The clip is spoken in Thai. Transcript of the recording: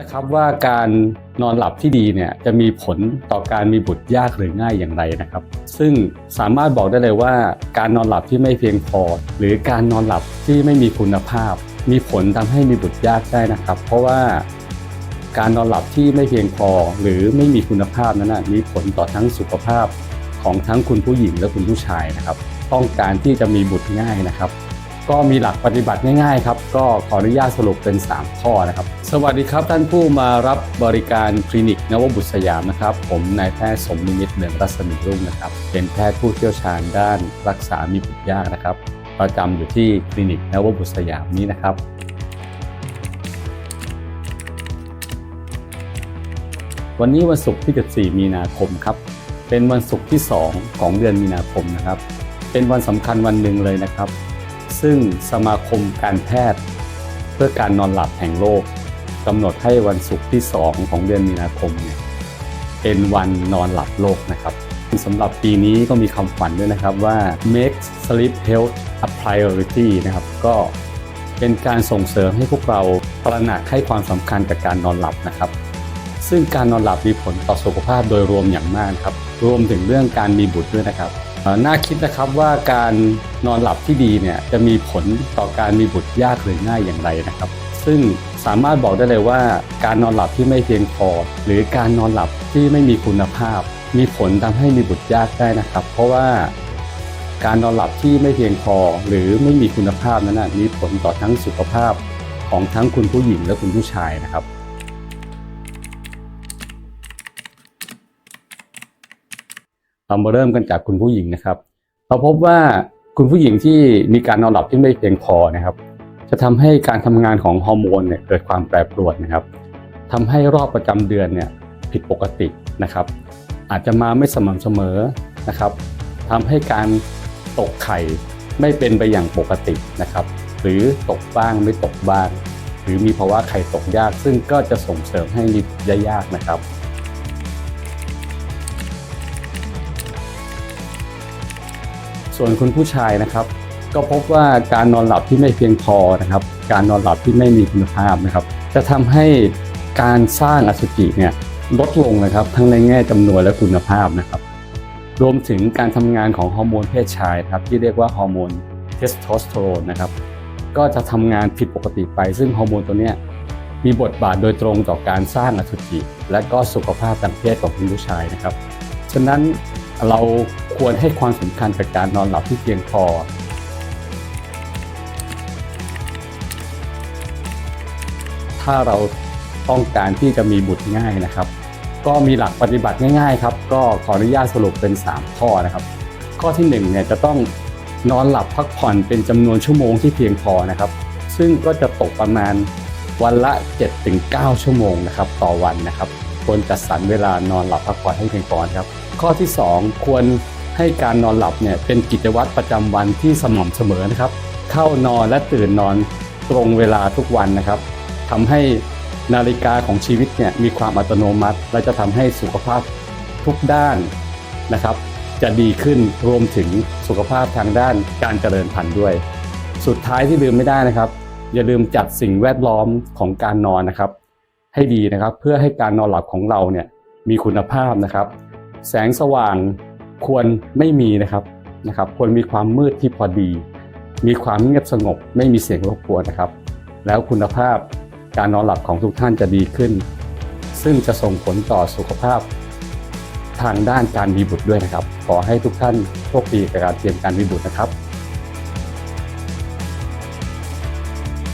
นะครับว่าการนอนหลับที่ดีเนี่ยจะมีผลต่อการมีบุตรยากหรือง่ายอย่างไรนะครับ ซึ่งสามารถบอกได้เลยว่า การนอนหลับที่ไม่เพียงพอ หรือการนอนหลับที่ไม่มีคุณภาพ มีผลทำให้มีบุตรยากได้นะครับ เพราะว่าการนอนหลับที่ไม่เพียงพอ หรือไม่มีคุณภาพนั้นนะมีผลต่อทั้งสุขภาพของทั้งคุณผู้หญิงและคุณผู้ชายนะครับ ต้องการที่จะมีบุตรง่ายนะครับ ก็มีหลักปฏิบัติง่ายๆครับ ก็ขออนุญาตสรุปเป็น 3 ข้อนะครับ สวัสดีครับท่านผู้มารับบริการคลินิกนวบุตรสยามนะครับ ผมนายแพทย์สมนิมิตเหลืองรัศมีรุ่งนะครับ เป็นแพทย์ผู้เชี่ยวชาญด้านรักษามีบุตรยากนะครับ ประจำอยู่ที่คลินิกนวบุตรสยามนี้นะครับวันนี้วันศุกร์ที่ 14 มีนาคมครับ เป็นวันศุกร์ที่ 2 ของเดือนมีนาคมนะครับ เป็นวันสำคัญวันหนึ่งเลยนะครับ ซึ่งสมาคมการแพทย์เพื่อการนอนหลับแห่งโลกกำหนดให้วันศุกร์ที่ 2 ของเดือนมีนาคมเนี่ยเป็นวันนอนหลับโลกนะครับสำหรับปีนี้ก็มีคำขวัญด้วยนะครับว่า make sleep health a priority นะครับ ก็เป็นการส่งเสริมให้พวกเราตระหนักให้ความสำคัญกับการนอนหลับนะครับ ซึ่งการนอนหลับมีผลต่อสุขภาพโดยรวมอย่างมากครับ รวมถึงเรื่องการมีบุตรด้วยนะครับ น่าคิดนะครับว่าการนอนหลับที่ดีเนี่ยจะมีผลต่อการมีบุตรยากหรือง่ายอย่างไรนะครับ ซึ่งสามารถบอกได้เลยว่า การนอนหลับที่ไม่เพียงพอ หรือการนอนหลับที่ไม่มีคุณภาพ มีผลทำให้มีบุตรยากได้นะครับ เพราะว่าการนอนหลับที่ไม่เพียงพอ หรือไม่มีคุณภาพนั้นนะมีผลต่อทั้งสุขภาพของทั้งคุณผู้หญิงและคุณผู้ชายนะครับ เรามาเริ่มกันจากคุณผู้หญิงนะครับ เราพบว่าคุณผู้หญิงที่มีการนอนหลับที่ไม่เพียงพอนะครับ จะทำให้การทำงานของฮอร์โมนเนี่ยเกิดความแปรปรวนนะครับทำให้รอบประจำเดือนเนี่ยผิดปกตินะครับ อาจจะมาไม่สม่ำเสมอนะครับทำให้การตกไข่ไม่เป็นไปอย่างปกตินะครับ หรือตกบ้างไม่ตกบ้าง หรือมีภาวะไข่ตกยาก ซึ่งก็จะส่งเสริมให้มีบุตรยากนะครับ ส่วนคุณผู้ชายนะครับ ก็พบว่าการนอนหลับที่ไม่เพียงพอนะครับ การนอนหลับที่ไม่มีคุณภาพนะครับ จะทำให้การสร้างอสุจิเนี่ยลดลงนะครับ ทั้งในแง่จำนวนและคุณภาพนะครับ รวมถึงการทำงานของฮอร์โมนเพศชายครับที่เรียกว่าฮอร์โมนเทสโทสเตอโรนนะครับก็จะทำงานผิดปกติไป ซึ่งฮอร์โมนตัวเนี้ยมีบทบาทโดยตรงต่อการสร้างอสุจิและก็สุขภาพทางเพศของคุณผู้ชายนะครับ ฉะนั้นเรา ควรให้ความสำคัญกับการนอนหลับที่เพียงพอ ถ้าเราต้องการที่จะมีบุตรง่ายนะครับ ก็มีหลักปฏิบัติง่าย ๆ ครับ ก็ขออนุญาตสรุปเป็น 3 ข้อนะครับ ข้อที่1เนี่ยจะต้องนอนหลับพักผ่อนเป็นจำนวนชั่วโมงที่เพียงพอนะครับ ซึ่งก็จะตกประมาณวันละ 7-9 ชั่วโมงนะครับ ต่อวันนะครับควรจัดสรรเวลานอนหลับพักผ่อนให้เพียงพอครับ ข้อที่ 2 ควร ให้การนอนหลับเนี่ยเป็นกิจวัตรประจำวันที่สม่ำเสมอนะครับ เข้านอนและตื่นนอนตรงเวลาทุกวันนะครับทำให้นาฬิกาของชีวิตเนี่ยมีความอัตโนมัติ และจะทำให้สุขภาพทุกด้านนะครับ จะดีขึ้นรวมถึงสุขภาพทางด้านการเจริญพันธุ์ด้วย สุดท้ายที่ลืมไม่ได้นะครับ อย่าลืมจัดสิ่งแวดล้อมของการนอนนะครับ ให้ดีนะครับเพื่อให้การนอนหลับของเราเนี่ยมีคุณภาพนะครับ แสงสว่าง ควรไม่มีนะครับนะครับ ควรมีความมืดที่พอดี มีความเงียบสงบ ไม่มีเสียงรบกวนนะครับ แล้วคุณภาพการนอนหลับของทุกท่านจะดีขึ้น ซึ่งจะส่งผลต่อสุขภาพทางด้านการมีบุตรด้วยนะครับ ขอให้ทุกท่านโชคดีกับการเตรียมการมีบุตรนะครับ